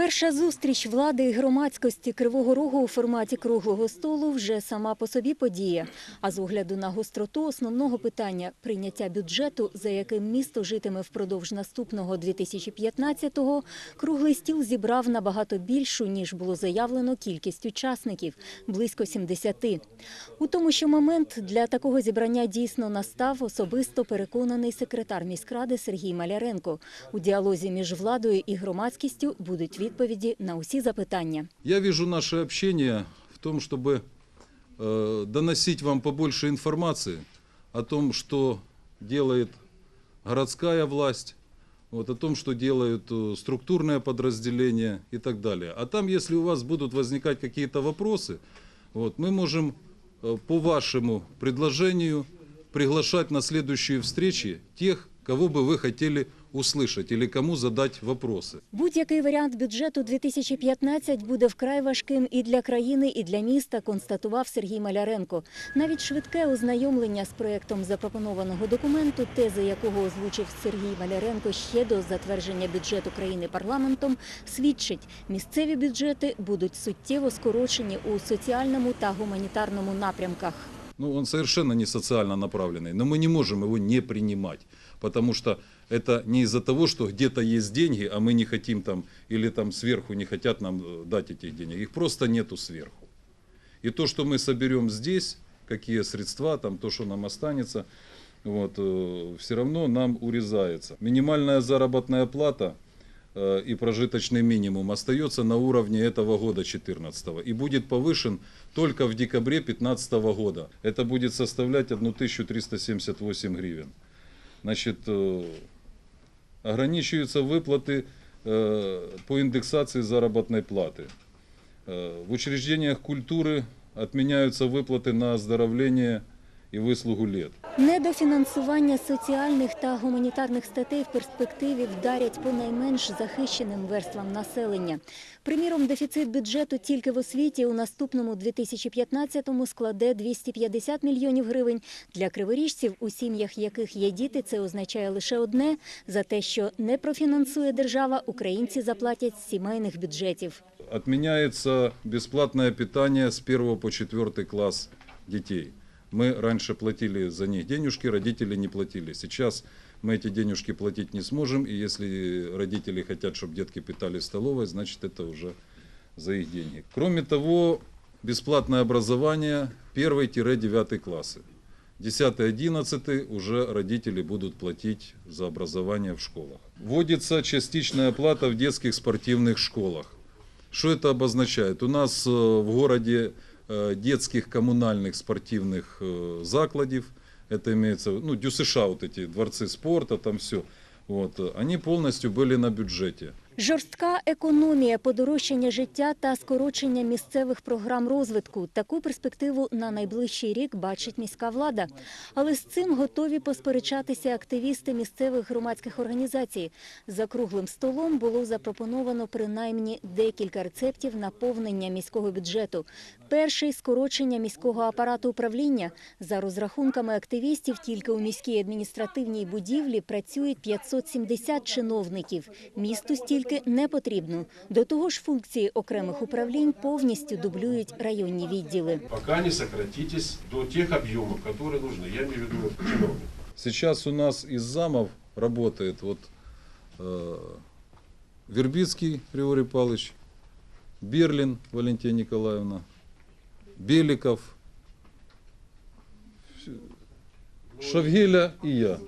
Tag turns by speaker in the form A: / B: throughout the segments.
A: Перша зустріч влади і громадськості Кривого Рогу у форматі круглого столу вже сама по собі подія. А з огляду на гостроту основного питання прийняття бюджету, за яким місто житиме впродовж наступного 2015-го, круглий стіл зібрав набагато більшу, ніж було заявлено кількість учасників – близько 70. У тому, що момент для такого зібрання дійсно настав, особисто переконаний секретар міськради Сергій Маляренко. У діалозі між владою і громадськістю будуть відповіді на усі запитання.
B: Я вижу наше общение в том, чтобы э, доносить вам побольше информации о том, что делает городская власть, вот, о том, что делают э, структурные подразделения и так далее. А там, если у вас будут возникать какие-то вопросы, вот, мы можем э, по вашему предложению приглашать на следующие встречи тех, кого бы вы хотели услышать или кому задать вопросы.
A: Будь-який варіант бюджету 2015 буде вкрай важким і для країни, і для міста, констатував Сергій Маляренко. Навіть швидке ознайомлення з проєктом запропонованого документу, тези якого озвучив Сергій Маляренко ще до затвердження бюджету країни парламентом, свідчить, місцеві бюджети будуть суттєво скорочені у соціальному та гуманітарному напрямках.
B: Ну, он совершенно не социально направленный, но мы не можем его не принимать, потому что это не из-за того, что где-то есть деньги, а мы не хотим там, или там сверху не хотят нам э, дать этих денег. Их просто нету сверху. И то, что мы соберем здесь, какие средства, там то, что нам останется, вот, все равно нам урезается. Минимальная заработная плата э, и прожиточный минимум остается на уровне этого года 2014 и будет повышен только в декабре 2015 года. Это будет составлять 1378 гривен. Значит, э, ограничиваются выплаты э, по индексации заработной платы. Э, В учреждениях культуры отменяются выплаты на оздоровление и выслугу лет.
A: Недофінансування соціальних та гуманітарних статей в перспективі вдарять по найменш захищеним верствам населення. Приміром, дефіцит бюджету тільки в освіті у наступному 2015-му складе 250 мільйонів гривень. Для криворіжців, у сім'ях яких є діти, це означає лише одне – за те, що не профінансує держава, українці заплатять з сімейних бюджетів.
B: Отменяется бесплатное питание с 1 по 4 класс детей. Мы раньше платили за них денежки, родители не платили. Сейчас мы эти денежки платить не сможем, и если родители хотят, чтобы детки питались в столовой, значит это уже за их деньги. Кроме того, бесплатное образование 1-9 классы. 10-11 уже родители будут платить за образование в школах. Вводится частичная плата в детских спортивных школах. Что это обозначает? У нас э, в городе детских коммунальных спортивных э, закладів, это имеется, ну, ДЮСШ, вот эти дворцы спорта, там все, вот, э, они полностью были на бюджете.
A: Жорстка економія, подорожчання життя та скорочення місцевих програм розвитку. Таку перспективу на найближчий рік бачить міська влада. Але з цим готові посперечатися активісти місцевих громадських організацій. За круглим столом було запропоновано принаймні декілька рецептів наповнення міського бюджету. Перший – скорочення міського апарату управління. За розрахунками активістів, тільки у міській адміністративній будівлі працюють 570 чиновників. Місту стільки не потрібно. До того ж, функції окремих управлінь повністю дублюють районні відділи.
C: пока не сократитесь до тех объемов, которые нужны. Я имею в виду чиновников.
B: Сейчас у нас из замов работает вот э, Вербицкий Григорий Павлович, Берлин Валентина Николаевна, Беликов, Шавгеля и я.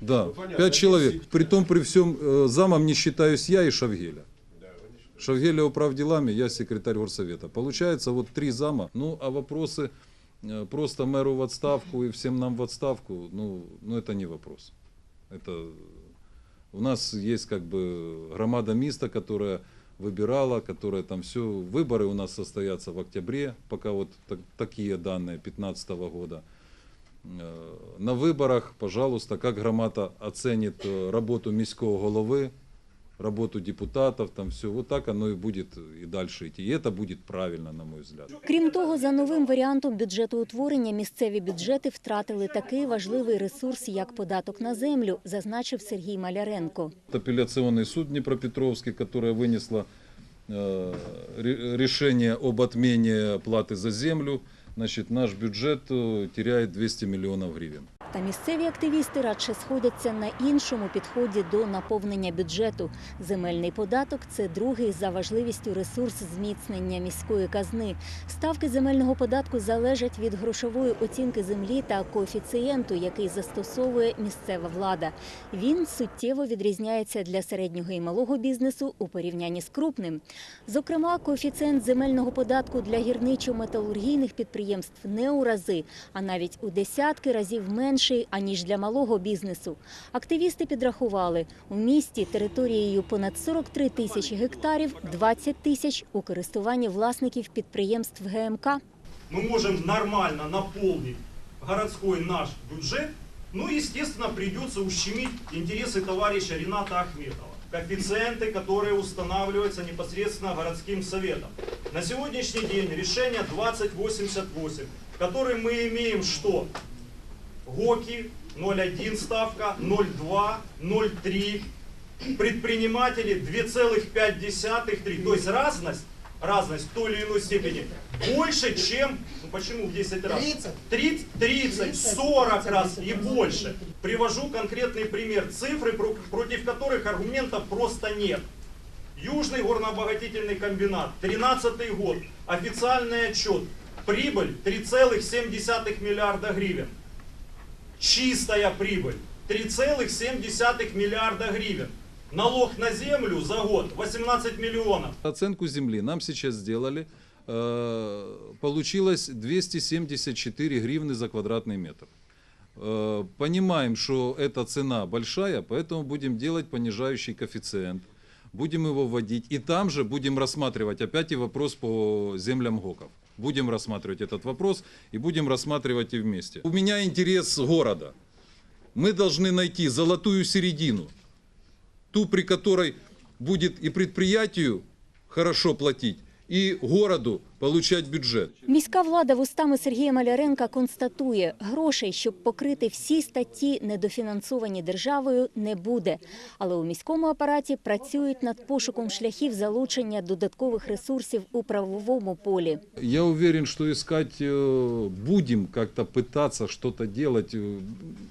B: Да,
C: Ну, понятно.
B: пять человек. Притом при всем э, замом не считаюсь я и Шавгеля. Шавгеля управ делами, я секретарь горсовета. Получается вот три зама. Ну, а вопросы э, просто мэру в отставку и всем нам в отставку, ну, ну это не вопрос. Это у нас есть как бы громада міста, которая выбирала, которая там все, выборы у нас состоятся в октябре, пока вот так- такие данные 2015 года. Э, На выборах, пожалуйста, как громада оценит э, работу міського голови, работу депутатов, там все. Вот так оно и будет и дальше идти. И это будет правильно, на мой взгляд.
A: Крім того, за новим варіантом бюджетоутворення місцеві бюджети втратили такий важливий ресурс, як податок на землю, зазначив Сергій Маляренко.
B: Апелляционный суд Днепропетровский, которое вынесло э, ре- решение об отмене платы за землю, значит, наш бюджет э, теряет 200 миллионов гривен.
A: Та місцеві активісти радше сходяться на іншому підході до наповнення бюджету. Земельний податок це другий за важливістю ресурс зміцнення міської казни. Ставки земельного податку залежать від грошової оцінки землі та коефіцієнту, який застосовує місцева влада. Він суттєво відрізняється для середнього і малого бізнесу у порівнянні з крупним. Зокрема, коефіцієнт земельного податку для гірничо-металургійних підприємств не у рази, а навіть у десятки разів менший, аніж для малого бізнесу. Активісти підрахували, у місті територією понад 43 тисячі гектарів, 20 тисяч у користуванні власників підприємств ГМК.
D: мы можем нормально наполнить городской наш бюджет, ну, естественно, придется ущемить интересы товарища Рената Ахметова. Коэффициенты, которые устанавливаются непосредственно городским советом. На сегодняшний день решение 2088, в котором мы имеем что? ГОКи 0,1 ставка, 0,2, 0,3. Предприниматели 2,5, 3. То есть разность, разность в той или иной степени больше, чем, ну почему в 10 раз?
E: 30.
D: 30, 30 40 раз и больше. Привожу конкретный пример, цифры, про- против которых аргументов просто нет. Южный горнообогатительный комбинат, 13 год, официальный отчет, прибыль 3,7 миллиарда гривен. Чистая прибыль 3,7 миллиарда гривен. Налог на землю за год 18 миллионов.
B: Оценку земли нам сейчас сделали. Э, Получилось 274 гривны за квадратный метр. Э, Понимаем, что эта цена большая, поэтому будем делать понижающий коэффициент. Будем его вводить. И там же будем рассматривать опять и вопрос по землям ГОКов. Будем рассматривать этот вопрос и будем рассматривать и вместе. У меня интерес города. Мы должны найти золотую середину ту, при которой будет и предприятию хорошо платить, и городу получать бюджет.
A: Міська влада вустами Сергія Маляренка констатує, грошей, щоб покрити всі статті, недофінансовані державою, не буде. Але у міському апараті працюють над пошуком шляхів залучення додаткових ресурсів у правовому полі.
B: Я уверен, что искать э, будем, как-то пытаться что-то делать. Э,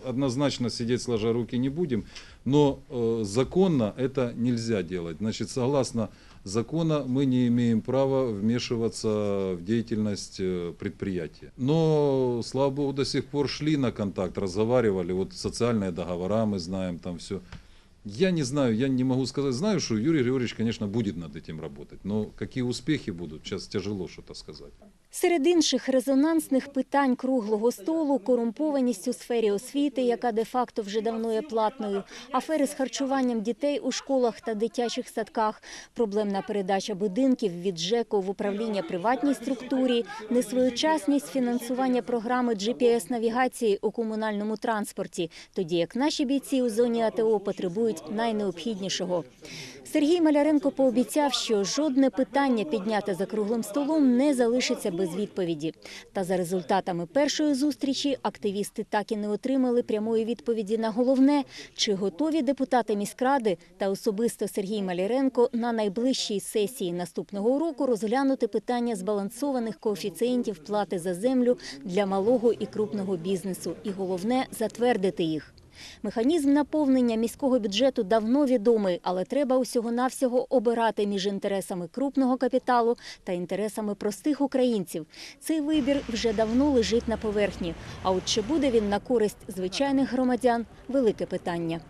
B: Однозначно сидеть сложа руки не будем, но э, законно это нельзя делать. Значит, согласно закона мы не имеем права вмешиваться в деятельность э, предприятия. Но, слава богу, до сих пор шли на контакт, разговаривали, вот социальные договора мы знаем, там все. Я не знаю, я не могу сказать. Знаю, что Юрий Григорьевич, конечно, будет над этим работать, но какие успехи будут, сейчас тяжело что-то сказать.
A: Серед інших резонансних питань круглого столу корумпованість у сфері освіти, яка де-факто вже давно є платною, афери з харчуванням дітей у школах та дитячих садках, проблемна передача будинків від ЖЕКу в управління приватній структурі, несвоєчасність фінансування програми GPS-навігації у комунальному транспорті, тоді як наші бійці у зоні АТО потребують найнеобхіднішого. Сергій Маляренко пообіцяв, що жодне питання підняте за круглим столом не залишиться без відповіді. Та за результатами першої зустрічі активісти так і не отримали прямої відповіді на головне, чи готові депутати міськради та особисто Сергій Маляренко на найближчій сесії наступного року розглянути питання збалансованих коефіцієнтів плати за землю для малого і крупного бізнесу. І головне затвердити їх. Механізм наповнення міського бюджету давно відомий, але треба усього-навсього обирати між інтересами крупного капіталу та інтересами простих українців. Цей вибір вже давно лежить на поверхні. А от чи буде він на користь звичайних громадян – велике питання.